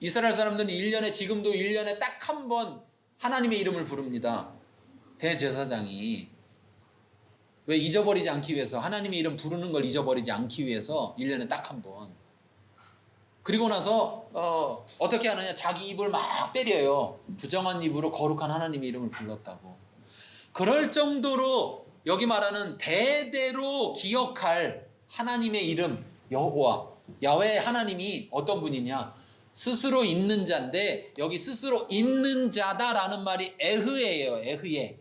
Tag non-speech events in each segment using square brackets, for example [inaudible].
이스라엘 사람들은 1년에 지금도 1년에 딱 한 번 하나님의 이름을 부릅니다. 대제사장이 왜 잊어버리지 않기 위해서 하나님의 이름 부르는 걸 잊어버리지 않기 위해서 1년에 딱 한 번. 그리고 나서 어, 어떻게 하느냐 자기 입을 막 때려요. 부정한 입으로 거룩한 하나님의 이름을 불렀다고. 그럴 정도로 여기 말하는 대대로 기억할 하나님의 이름 여호와 야외 하나님이 어떤 분이냐 스스로 있는 자인데 여기 스스로 있는 자다라는 말이 에흐예요 에흐예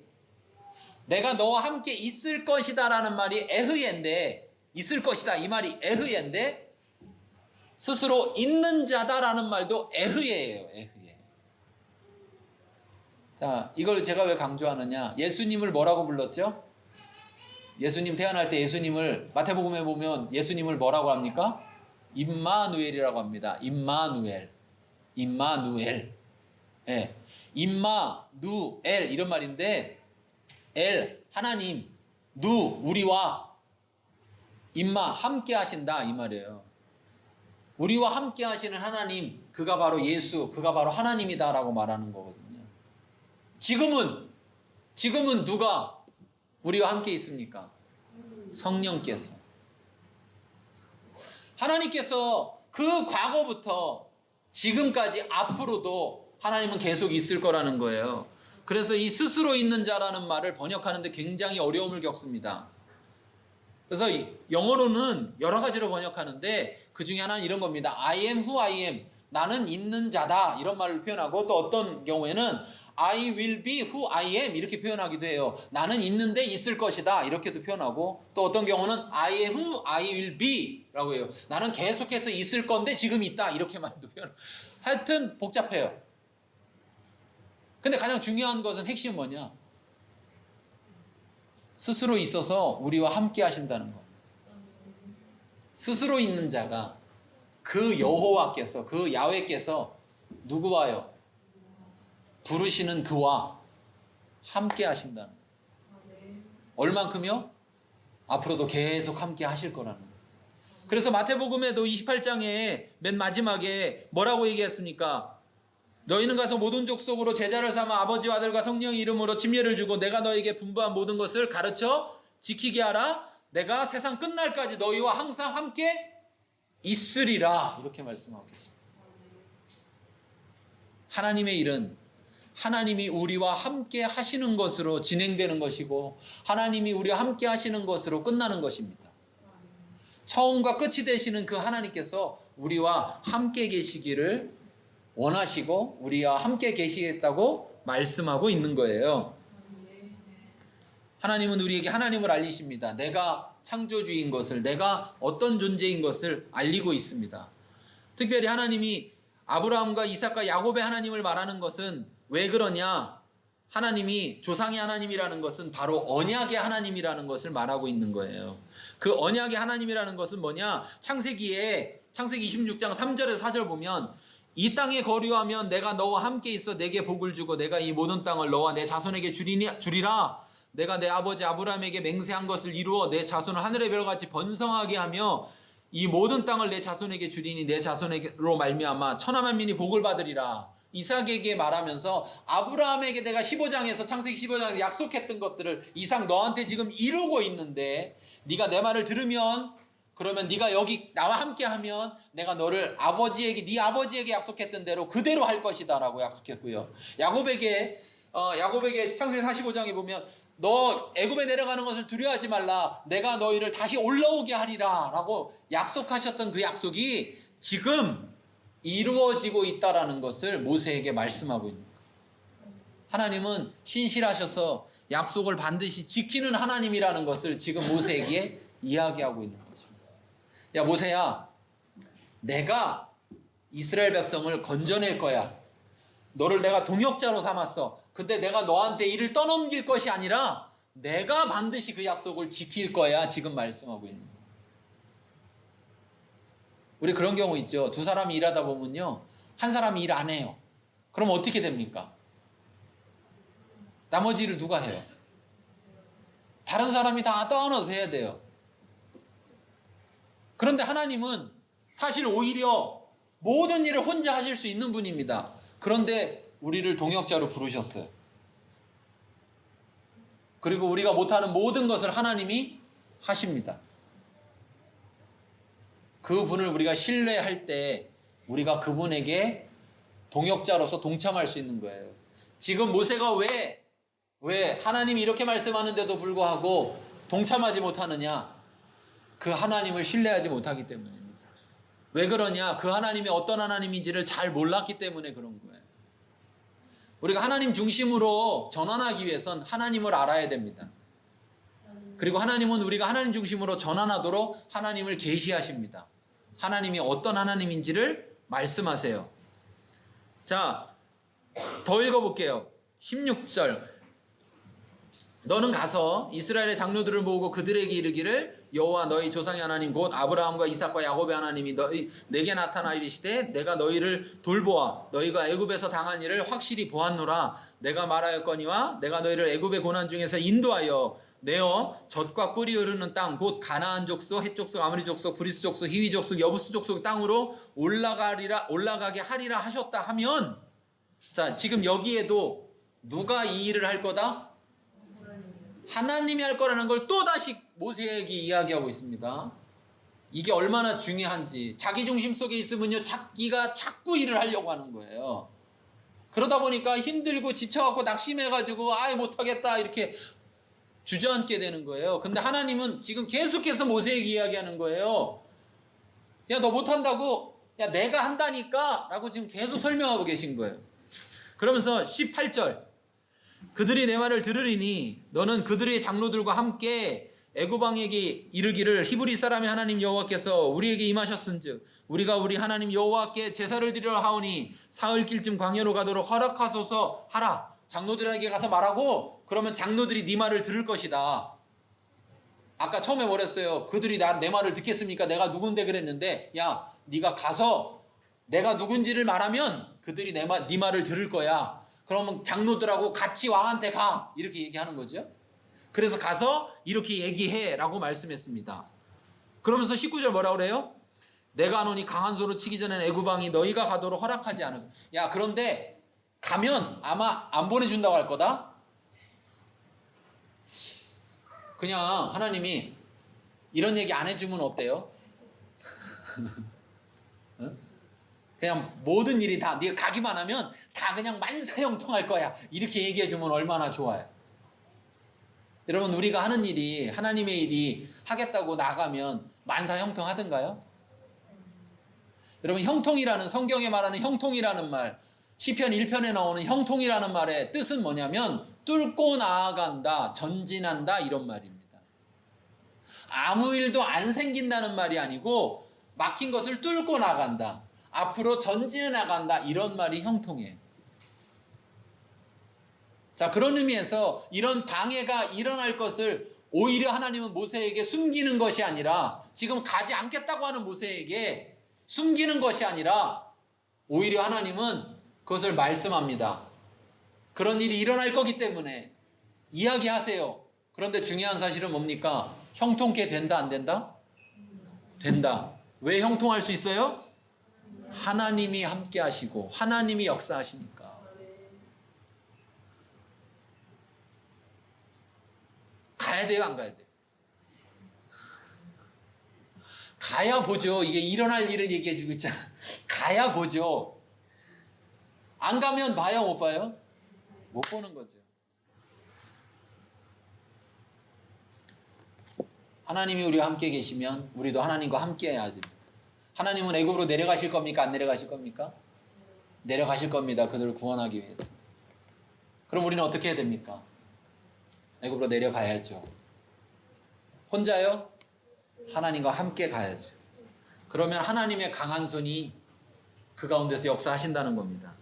내가 너와 함께 있을 것이다라는 말이 에흐예인데 있을 것이다 이 말이 에흐예인데 스스로 있는 자다라는 말도 에흐예예요 에흐예 자 이걸 제가 왜 강조하느냐 예수님을 뭐라고 불렀죠? 예수님 태어날 때 예수님을 마태복음에 보면 예수님을 뭐라고 합니까? 임마누엘이라고 합니다. 임마누엘. 임마누엘. 예. 임마누엘 이런 말인데 엘 하나님 누 우리와 임마 함께 하신다 이 말이에요. 우리와 함께 하시는 하나님 그가 바로 예수 그가 바로 하나님이다라고 말하는 거거든요. 지금은 지금은 누가 우리와 함께 있습니까? 성령께서. 하나님께서 그 과거부터 지금까지 앞으로도 하나님은 계속 있을 거라는 거예요. 그래서 이 스스로 있는 자라는 말을 번역하는데 굉장히 어려움을 겪습니다. 그래서 영어로는 여러 가지로 번역하는데 그 중에 하나는 이런 겁니다. I am who I am. 나는 있는 자다. 이런 말을 표현하고 또 어떤 경우에는 I will be who I am 이렇게 표현하기도 해요. 나는 있는데 있을 것이다 이렇게도 표현하고 또 어떤 경우는 I am who I will be라고 해요. 나는 계속해서 있을 건데 지금 있다 이렇게만도 표현. 하여튼 복잡해요. 근데 가장 중요한 것은 핵심 뭐냐? 스스로 있어서 우리와 함께 하신다는 것. 스스로 있는 자가 그 여호와께서 그 야훼께서 누구와요? 부르시는 그와 함께 하신다는 거예요. 얼만큼요? 앞으로도 계속 함께 하실 거라는. 그래서 마태복음에도 28장에 맨 마지막에 뭐라고 얘기했습니까? 너희는 가서 모든 족속으로 제자를 삼아 아버지와 아들과 성령의 이름으로 침례를 주고 내가 너에게 분부한 모든 것을 가르쳐 지키게 하라. 내가 세상 끝날까지 너희와 항상 함께 있으리라. 이렇게 말씀하고 계십니다. 하나님의 일은 하나님이 우리와 함께 하시는 것으로 진행되는 것이고 하나님이 우리와 함께 하시는 것으로 끝나는 것입니다. 처음과 끝이 되시는 그 하나님께서 우리와 함께 계시기를 원하시고 우리와 함께 계시겠다고 말씀하고 있는 거예요. 하나님은 우리에게 하나님을 알리십니다. 내가 창조주인 것을, 내가 어떤 존재인 것을 알리고 있습니다. 특별히 하나님이 아브라함과 이삭과 야곱의 하나님을 말하는 것은 왜 그러냐? 하나님이 조상의 하나님이라는 것은 바로 언약의 하나님이라는 것을 말하고 있는 거예요. 그 언약의 하나님이라는 것은 뭐냐? 창세기에 창세기 26장 3절에서 4절 보면 이 땅에 거류하면 내가 너와 함께 있어 내게 복을 주고 내가 이 모든 땅을 너와 내 자손에게 주리니, 주리라. 내가 내 아버지 아브라함에게 맹세한 것을 이루어 내 자손을 하늘의 별같이 번성하게 하며 이 모든 땅을 내 자손에게 주리니 내 자손에게로 말미암아 천하 만민이 복을 받으리라. 이삭에게 말하면서 아브라함에게 내가 15장에서 창세기 15장에서 약속했던 것들을 이삭 너한테 지금 이루고 있는데 네가 내 말을 들으면 그러면 네가 여기 나와 함께 하면 내가 너를 아버지에게 네 아버지에게 약속했던 대로 그대로 할 것이다라고 약속했고요. 야곱에게 어, 야곱에게 창세기 45장에 보면 너 애굽에 내려가는 것을 두려워하지 말라. 내가 너희를 다시 올라오게 하리라라고 약속하셨던 그 약속이 지금 이루어지고 있다라는 것을 모세에게 말씀하고 있는 거예요. 하나님은 신실하셔서 약속을 반드시 지키는 하나님이라는 것을 지금 모세에게 [laughs] 이야기하고 있는 것입니다. 야 모세야, 내가 이스라엘 백성을 건져낼 거야. 너를 내가 동역자로 삼았어. 근데 내가 너한테 일을 떠넘길 것이 아니라 내가 반드시 그 약속을 지킬 거야. 지금 말씀하고 있는 거예요. 우리 그런 경우 있죠. 두 사람이 일하다 보면요. 한 사람이 일 안 해요. 그럼 어떻게 됩니까? 나머지 일을 누가 해요? 다른 사람이 다 떠안아서 해야 돼요. 그런데 하나님은 사실 오히려 모든 일을 혼자 하실 수 있는 분입니다. 그런데 우리를 동역자로 부르셨어요. 그리고 우리가 못하는 모든 것을 하나님이 하십니다. 그 분을 우리가 신뢰할 때 우리가 그분에게 동역자로서 동참할 수 있는 거예요. 지금 모세가 왜, 왜 하나님이 이렇게 말씀하는데도 불구하고 동참하지 못하느냐? 그 하나님을 신뢰하지 못하기 때문입니다. 왜 그러냐? 그 하나님이 어떤 하나님인지를 잘 몰랐기 때문에 그런 거예요. 우리가 하나님 중심으로 전환하기 위해선 하나님을 알아야 됩니다. 그리고 하나님은 우리가 하나님 중심으로 전환하도록 하나님을 계시하십니다. 하나님이 어떤 하나님인지를 말씀하세요. 자, 더 읽어볼게요. 16절. 너는 가서 이스라엘의 장로들을 모으고 그들에게 이르기를 여호와 너희 조상의 하나님 곧 아브라함과 이삭과 야곱의 하나님이 너희 내게 나타나 이르시되 내가 너희를 돌보아 너희가 애굽에서 당한 일을 확실히 보았노라 내가 말하였거니와 내가 너희를 애굽의 고난 중에서 인도하여 내어 젖과 꿀이 흐르는 땅 곧 가나안 족속 헷 족속 아므리 족속 브리스 족속 히위 족속 여부스 족속 땅으로 올라가리라 올라가게 하리라 하셨다 하면 자 지금 여기에도 누가 이 일을 할 거다? 하나님이 할 거라는 걸 또 다시 모세에게 이야기하고 있습니다. 이게 얼마나 중요한지 자기 중심 속에 있으면요 자기가 자꾸 일을 하려고 하는 거예요. 그러다 보니까 힘들고 지쳐갖고 낙심해가지고 아예 못하겠다 이렇게 주저앉게 되는 거예요. 근데 하나님은 지금 계속해서 모세에게 이야기하는 거예요. 야 너 못한다고? 야 내가 한다니까? 라고 지금 계속 설명하고 계신 거예요. 그러면서 18절 그들이 내 말을 들으리니 너는 그들의 장로들과 함께 애굽왕에게 이르기를 히브리 사람의 하나님 여호와께서 우리에게 임하셨은즉 우리가 우리 하나님 여호와께 제사를 드리러 하오니 사흘길쯤 광야로 가도록 허락하소서 하라 장로들에게 가서 말하고 그러면 장로들이 네 말을 들을 것이다. 아까 처음에 뭐랬어요? 그들이 나내 말을 듣겠습니까? 내가 누군데 그랬는데 야 네가 가서 내가 누군지를 말하면 그들이 내 말, 네 말을 들을 거야. 그러면 장로들하고 같이 왕한테 가. 이렇게 얘기하는 거죠. 그래서 가서 이렇게 얘기해 라고 말씀했습니다. 그러면서 19절 뭐라 그래요? 내가 하노니 강한 소로 치기 전에 애구방이 너희가 가도록 허락하지 않은 야 그런데 가면 아마 안 보내준다고 할 거다? 그냥 하나님이 이런 얘기 안 해주면 어때요? [laughs] 응? 그냥 모든 일이 다 네가 가기만 하면 다 그냥 만사형통할 거야 이렇게 얘기해 주면 얼마나 좋아요. 여러분 우리가 하는 일이 하나님의 일이 하겠다고 나가면 만사형통하던가요? 여러분 형통이라는 성경에 말하는 형통이라는 말 시편 1편에 나오는 형통이라는 말의 뜻은 뭐냐면 뚫고 나아간다 전진한다 이런 말입니다. 아무 일도 안 생긴다는 말이 아니고 막힌 것을 뚫고 나간다. 앞으로 전진해 나간다 이런 말이 형통이에요. 자, 그런 의미에서 이런 방해가 일어날 것을 오히려 하나님은 모세에게 숨기는 것이 아니라 지금 가지 않겠다고 하는 모세에게 숨기는 것이 아니라 오히려 하나님은 그것을 말씀합니다. 그런 일이 일어날 거기 때문에 이야기하세요. 그런데 중요한 사실은 뭡니까? 형통케 된다, 안 된다? 된다. 왜 형통할 수 있어요? 하나님이 함께 하시고, 하나님이 역사하시니까. 가야 돼요, 안 가야 돼요? 가야 보죠. 이게 일어날 일을 얘기해 주고 있잖아. 가야 보죠. 안 가면 봐요, 못 봐요? 못 보는 거죠. 하나님이 우리와 함께 계시면 우리도 하나님과 함께 해야 됩니다. 하나님은 애굽으로 내려가실 겁니까? 안 내려가실 겁니까? 내려가실 겁니다. 그들을 구원하기 위해서. 그럼 우리는 어떻게 해야 됩니까? 애굽으로 내려가야죠. 혼자요? 하나님과 함께 가야죠. 그러면 하나님의 강한 손이 그 가운데서 역사하신다는 겁니다.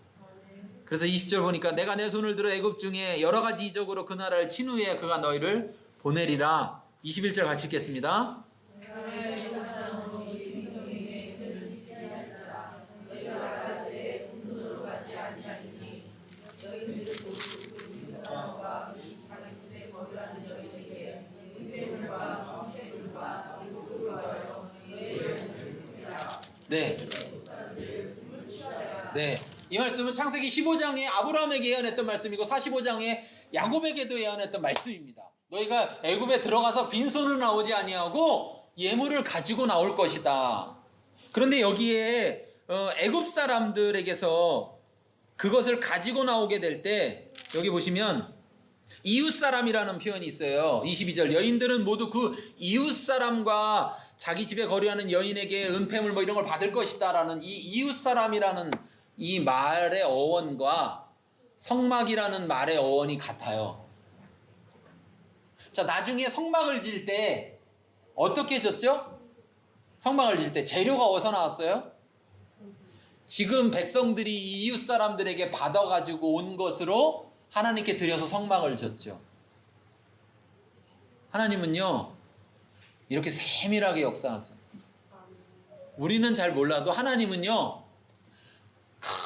그래서 20절 보니까 내가 내 손을 들어 애굽 중에 여러 가지 이적으로 그 나라를 친 후에 그가 너희를 보내리라. 21절 같이 읽겠습니다. 네. 말씀은 창세기 15장에 아브라함에게 예언했던 말씀이고 45장에 야곱에게도 예언했던 말씀입니다. 너희가 애굽에 들어가서 빈손으로 나오지 아니하고 예물을 가지고 나올 것이다. 그런데 여기에 어, 애굽 사람들에게서 그것을 가지고 나오게 될 때 여기 보시면 이웃 사람이라는 표현이 있어요. 22절 여인들은 모두 그 이웃 사람과 자기 집에 거류하는 여인에게 은폐물 뭐 이런 걸 받을 것이다라는 이 이웃 사람이라는 이 말의 어원과 성막이라는 말의 어원이 같아요. 자, 나중에 성막을 질 때 어떻게 졌죠? 성막을 질 때 재료가 어디서 나왔어요? 지금 백성들이 이 이웃 사람들에게 받아가지고 온 것으로 하나님께 드려서 성막을 졌죠. 하나님은요, 이렇게 세밀하게 역사하세요. 우리는 잘 몰라도 하나님은요,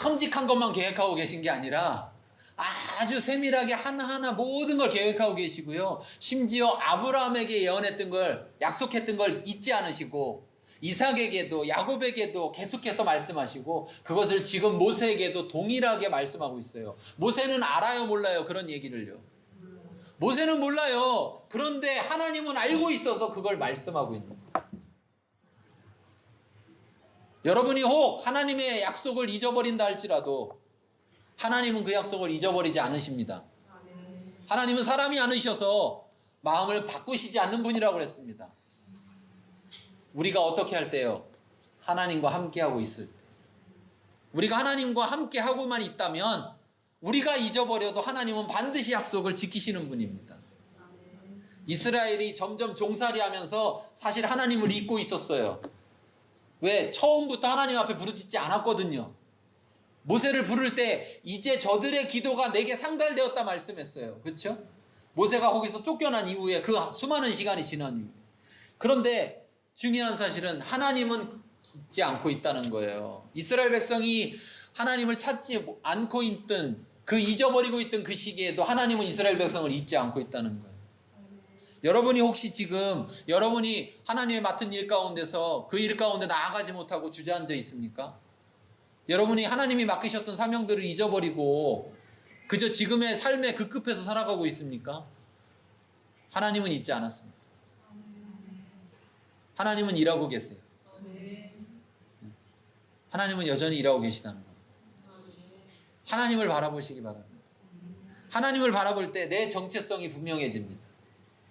큼직한 것만 계획하고 계신 게 아니라 아주 세밀하게 하나하나 모든 걸 계획하고 계시고요. 심지어 아브라함에게 예언했던 걸, 약속했던 걸 잊지 않으시고, 이삭에게도 야곱에게도 계속해서 말씀하시고 그것을 지금 모세에게도 동일하게 말씀하고 있어요. 모세는 알아요, 몰라요? 그런 얘기를요. 모세는 몰라요. 그런데 하나님은 알고 있어서 그걸 말씀하고 있는 거예요. 여러분이 혹 하나님의 약속을 잊어버린다 할지라도 하나님은 그 약속을 잊어버리지 않으십니다. 하나님은 사람이 아니셔서 마음을 바꾸시지 않는 분이라고 그랬습니다. 우리가 어떻게 할 때요? 하나님과 함께하고 있을 때. 우리가 하나님과 함께하고만 있다면 우리가 잊어버려도 하나님은 반드시 약속을 지키시는 분입니다. 이스라엘이 점점 종살이 하면서 사실 하나님을 잊고 있었어요. 왜? 처음부터 하나님 앞에 부르짖지 않았거든요. 모세를 부를 때 이제 저들의 기도가 내게 상달되었다 말씀했어요. 그렇죠? 모세가 거기서 쫓겨난 이후에 그 수많은 시간이 지난 이후. 그런데 중요한 사실은 하나님은 잊지 않고 있다는 거예요. 이스라엘 백성이 하나님을 찾지 않고 있던 그 잊어버리고 있던 그 시기에도 하나님은 이스라엘 백성을 잊지 않고 있다는 거예요. 여러분이 혹시 지금 여러분이 하나님의 맡은 일 가운데서 그 일 가운데 나아가지 못하고 주저앉아 있습니까? 여러분이 하나님이 맡기셨던 사명들을 잊어버리고 그저 지금의 삶에 급급해서 살아가고 있습니까? 하나님은 잊지 않았습니다. 하나님은 일하고 계세요. 하나님은 여전히 일하고 계시다는 거예요. 하나님을 바라보시기 바랍니다. 하나님을 바라볼 때 내 정체성이 분명해집니다.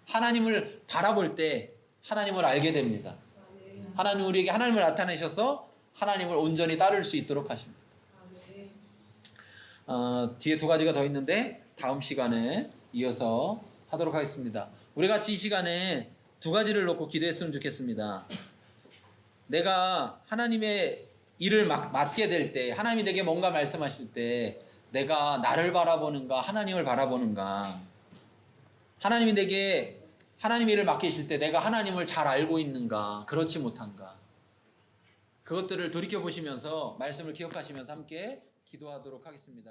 하나님을 바라볼 때 하나님을 알게 됩니다. 하나님 우리에게 하나님을 나타내셔서 하나님을 온전히 따를 수 있도록 하십니다. 어, 뒤에 두 가지가 더 있는데 다음 시간에 이어서 하도록 하겠습니다. 우리 같이 이 시간에 두 가지를 놓고 기도했으면 좋겠습니다. 내가 하나님의 일을 맡, 맡게 될 때, 하나님이 내게 뭔가 말씀하실 때, 내가 나를 바라보는가, 하나님을 바라보는가. 하나님이 내게 하나님 일을 맡기실 때 내가 하나님을 잘 알고 있는가, 그렇지 못한가. 그것들을 돌이켜 보시면서 말씀을 기억하시면서 함께 기도하도록 하겠습니다.